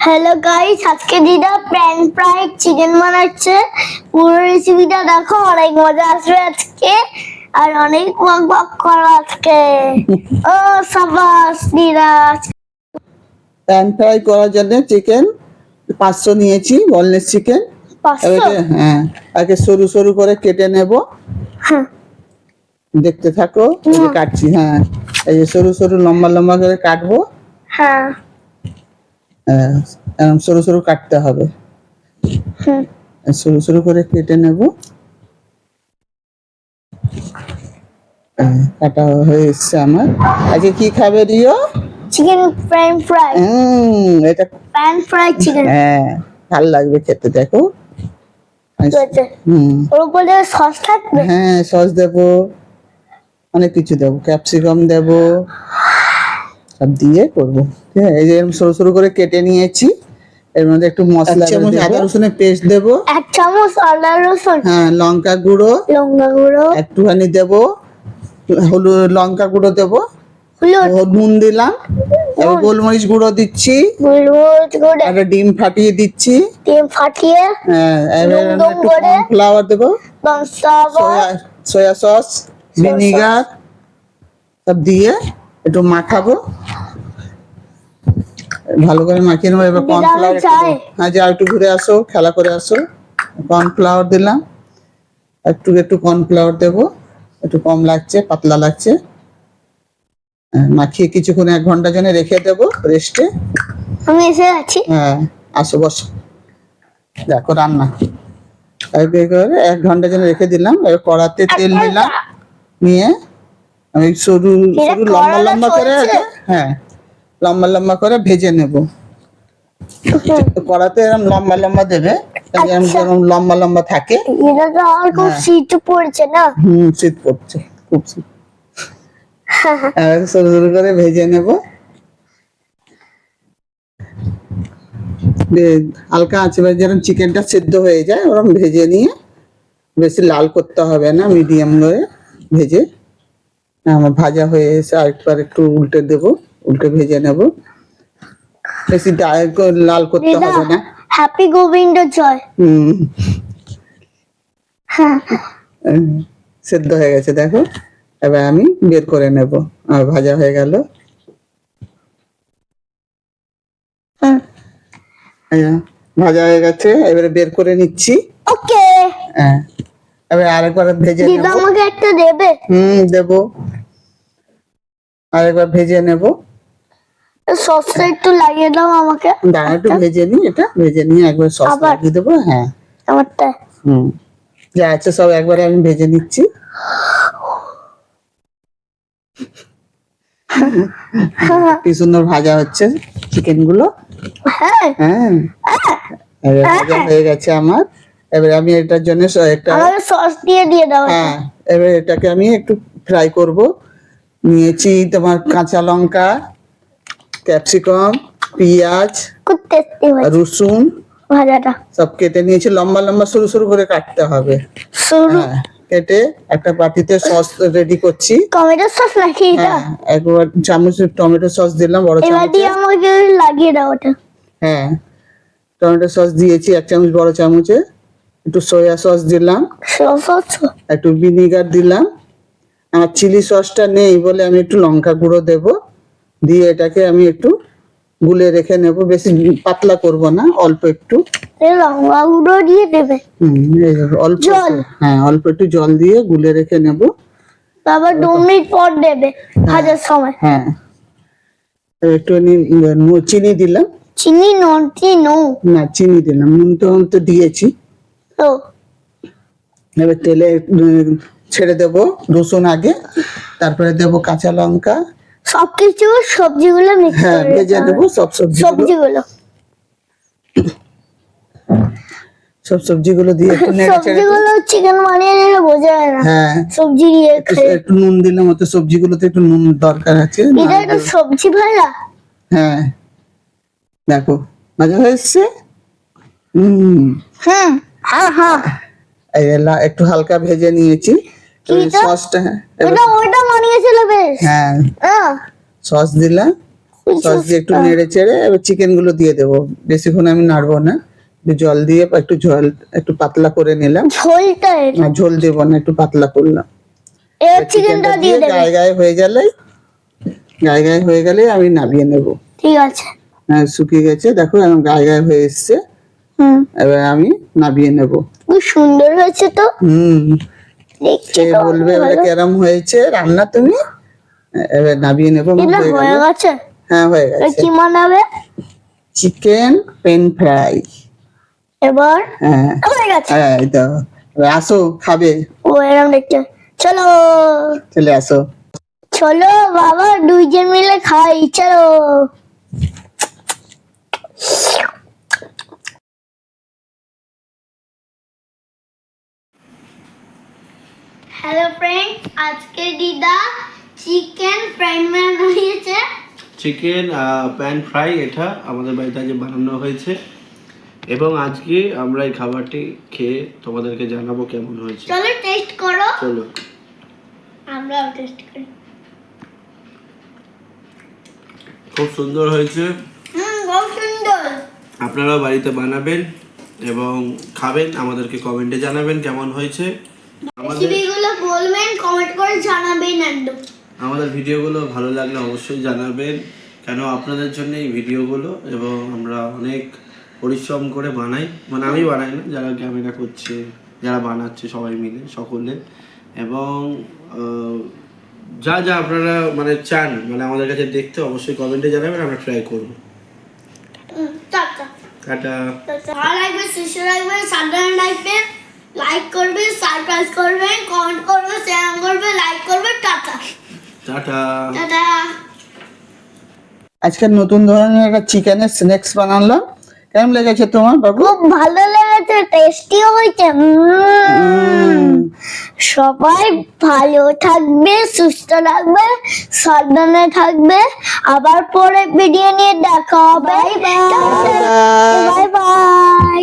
Hello guys আজকে দিদা pan fried chicken বানাচ্ছে। পুরো রেসিপিটা দেখো অনেক মজা আসবে আজকে। আর অনেক বক বক করো আজকে। ও সাবাস দিদা। প্যান ফ্রাই করার জন্য চিকেন পাঁচশো নিয়েছি বলনেস চিকেন হ্যাঁ আগে সরু সরু করে কেটে নেব। হ্যাঁ। দেখতে থাকো এই কাটছি হ্যাঁ। এই যে সরু সরু লম্বা লম্বা করে কাটবো। হ্যাঁ হ্যাঁ, সরু সরু কাটতে হবে। সরু সরু করে কেটে নেব। কাটা হয়ে এসছে আমার। আজকে কি খাবে রিও? চিকেন প্যান ফ্রাই হুম এটা প্যান ফ্রাই চিকেন হ্যাঁ ভালো লাগবে খেতে দেখো। হুম। ওর উপরে সস থাকবে? হ্যাঁ সস দেব। অনেক কিছু দেব। ক্যাপসিকাম দেব। সব দিয়ে করব। ঠিক আছে? এই যে এরকম সরু সরু করে কেটে নিয়েছি। এর মধ্যে একটু মশলা চামচ আদা রসুনের পেস্ট দেব। এক চামচ আদা রসুন। হ্যাঁ লঙ্কা গুঁড়ো। লঙ্কা গুঁড়ো। একটুখানি দেব। হলুদ লঙ্কা গুঁড়ো দেব। হলুদ। নুন দিলাম। এবার গোলমরিচ গুঁড়ো দিচ্ছি। হলুদ গুঁড়ো। একটা ডিম ফাটিয়ে দিচ্ছি। ডিম ফাটিয়ে হ্যাঁ এবার একটু ফ্লাওয়ার দেবো। Soya sauce. ভিনিগার। সব দিয়ে একটু মাখাবো। ভালো করে মাখিয়ে নেব এবার কর্নফ্লাওয়ার হ্যাঁ যাও একটু ঘুরে আসো খেলা করে আসো। কর্নফ্লাওয়ার দিলাম। একটু একটু কর্নফ্লাওয়ার দেবো। একটু কম লাগছে পাতলা লাগছে। হ্যাঁ, মাখিয়ে কিছুক্ষণ এক ঘণ্টা জন্য রেখে দেবো রেস্টে আমি এসে আছি। হ্যাঁ আসো বসো। দেখো রান্না। এক এক করে এক ঘণ্টা জন্য রেখে দিলাম। এবার কড়াতে তেল নিলাম নিয়ে আমি সরু এটা সরু লম্বা লম্বা করে হ্যাঁ লম্বা লম্বা করে ভেজে নেব। কড়াতে এরকম লম্বা লম্বা দেবে তাহলে এরম আচ্ছা। লম্বা লম্বা থাকে। এটা তো আর খুব হ্যাঁ। শীত পড়ছে না? হুম শীত পড়ছে খুব শীত। এবার সরু সরু করে ভেজে নেব। হালকা আছে যেরকম চিকেনটা সেদ্ধ হয়ে যায় ওরকম ভেজে নিয়ে বেশি লাল করতে হবে না মিডিয়াম করে ভেজে। আমার ভাজা হয়ে এসে আরেকবার একটু উল্টে দেব উল্টে ভেজে নেব। বেশি লাল করতে হবে না। হ্যাপি গোবিন্দ জয়। হুম। হ্যাঁ। সেদ্ধ হয়ে গেছে দেখো। এবার আমি বের করে নেব। আর ভাজা হয়ে গেল। এই ভাজা হয়ে গেছে এবারে বের করে নিচ্ছি। ওকে হ্যাঁ। এবার আরেকবার ভেজে নেব। দিদা আমাকে একটা দেবে? হুম দেব। আরেকবার ভেজে নেব। সসটা একটু লাগিয়ে দাও আমাকে। দাঁড়া একটু ভেজে নিই এটা ভেজে নিয়ে একবার সস লাগিয়ে দেবো হ্যাঁ। আমারটা? হুম। যা আছে সব একবারে আমি ভেজে নিচ্ছি। কি সুন্দর ভাজা হচ্ছে চিকেনগুলো হ্যাঁ। হ্যাঁ। এবার ভাজা হয়ে। গেছে আমার। এবার আমি এটার জন্য একটা সস দিয়ে দিয়ে দাও। হ্যাঁ। এবার এটাকে আমি একটু ফ্রাই করব। নিয়েছি তোমার কাঁচা লঙ্কা ক্যাপসিকাম পেঁয়াজ রসুন। ভাজাটা। সব কেটে নিয়েছি লম্বা লম্বা সরু সরু করে কাটতে হবে। হ্যাঁ কেটে একটা বাটিতে সস রেডি করছি। টমেটো সস নাকি এটা হ্যাঁ একবার চামচ টমেটো সস দিলাম বড় এবার চামচে। দিয়ে আমাকে লাগিয়ে দাও ওটা। হ্যাঁ টমেটো সস দিয়েছি এক চামচ বড় চামচে। একটু সয়া সস দিলাম। সস একটু ভিনিগার দিলাম। আমার চিলি সসটা নেই বলে আমি একটু লঙ্কা গুঁড়ো দেব। দিয়ে এটাকে আমি একটু গুলে রেখে নেব। বেশি পাতলা করব না অল্প একটু। লঙ্কা গুঁড়ো দিয়ে দেবে। অল্প জল। হ্যাঁ অল্প একটু জল দিয়ে গুলে রেখে নেব। তারপর দু মিনিট পর দেবে ভাজার সময়। হ্যাঁ। একটু চিনি দিলাম। চিনি নুন চিনি না চিনি দিলাম। নুন তো তো দিয়েছি। ও। এবার তেলে ছেড়ে দেব রসুন আগে তারপরে দেব কাঁচা লঙ্কা। সবকিছু সবজিগুলো হ্যাঁ ভেজে দিতে নেব সব সবজি সবজিগুলো। সব সবজিগুলো দিয়ে একটু নেড়ে সবজিগুলো চিকেন বানিয়ে নিলে বোঝা যায় না। হ্যাঁ। সবজি দিয়ে একটু একটু নুন দিলাম ওতে সবজিগুলোতে একটু নুন দরকার আছে এটা একটা সবজি ভাজা। হ্যাঁ। দেখো মজা হয়েছে হম। হ্যাঁ হ্যাঁ এই একটু হালকা ভেজে নিয়েছি। কি সসটা এবার- ওটা ওটা বানিয়েছিল বেশ। হ্যাঁ। হ্যাঁ সস দিলাম সস দিয়ে একটু নেড়ে চেড়ে এবার চিকেনগুলো দিয়ে দেবো। বেশিক্ষণ আমি নাড়বো না জল দিয়ে একটু জল একটু পাতলা করে নিলাম। ঝোলটা। ঝোল দেবো না একটু পাতলা করলাম। এবার চিকেনটা দিয়ে গায়ে গায়ে হয়ে গেলে গায়ে গায়ে হয়ে গেলে আমি নামিয়ে নেব। ঠিক আছে। হ্যাঁ শুকিয়ে গেছে দেখো এখন গায়ে গায়ে হয়ে এসছে। হুম। এবার আমি নামিয়ে নেব। খুব সুন্দর হয়েছে তো। হুম। সে বলবে এবারে কেরম হয়েছে? রান্না তুমি? এবার নামিয়ে নেব হয়ে গেছে? হ্যাঁ হয়ে গেছে। কি বানাবে? চিকেন পেন ফ্রাই এবার? হ্যাঁ। হয়ে গেছে। হ্যাঁ তো। আসো খাবে। ও এরকম দেখতে। চলো। চলে আসো। চলো বাবা দুইজন মিলে খাই চলো হ্যালো ফ্রেন্ড আজকে দিদা চিকেন ফ্রাইড ম্যান হয়েছে চিকেন প্যান ফ্রাই এটা আমাদের বাড়িতে আজ বানানো হয়েছে। এবং আজকে আমরা এই খাবারটি খেয়ে তোমাদেরকে জানাব কেমন হয়েছে। চলো টেস্ট করো। চলো। টেস্ট করি। খুব সুন্দর হয়েছে। খুব সুন্দর। আপনারাও বাড়িতে বানাবেন এবং খাবেন আমাদেরকে কমেন্টে জানাবেন কেমন হয়েছে। আমাদের করে জানাবেন একদম। আমাদের ভিডিওগুলো ভালো লাগলে অবশ্যই জানাবেন। কেন আপনাদের জন্য এই ভিডিওগুলো? এবং আমরা অনেক পরিশ্রম করে বানাই। মানে আমি বানাই না যারা ক্যামেরা করছে যারা বানাচ্ছে সবাই মিলে সকলে। এবং যা যা আপনারা মানে চান মানে আমাদের কাছে দেখতে অবশ্যই কমেন্টে জানাবেন আমরা ট্রাই করব। হুম, টাটা। টাটা। ভালো লাগবে সুস্থ লাগবে সাবধানে রাখবেন লাইক করবে সারপ্রাইজ করবেন কমেন্ট করবে শেয়ার আজকে নতুন ধরনের একটা চিকেনের স্ন্যাক্স বানালাম। কেমন লেগেছে তোমার বাবু? খুব ভালো লেগেছে টেস্টি হয়েছে সবাই ভালো থাকবে সুস্থ থাকবে সাবধানে থাকবে। আবার পরে ভিডিও নিয়ে দেখা হবে। Bye bye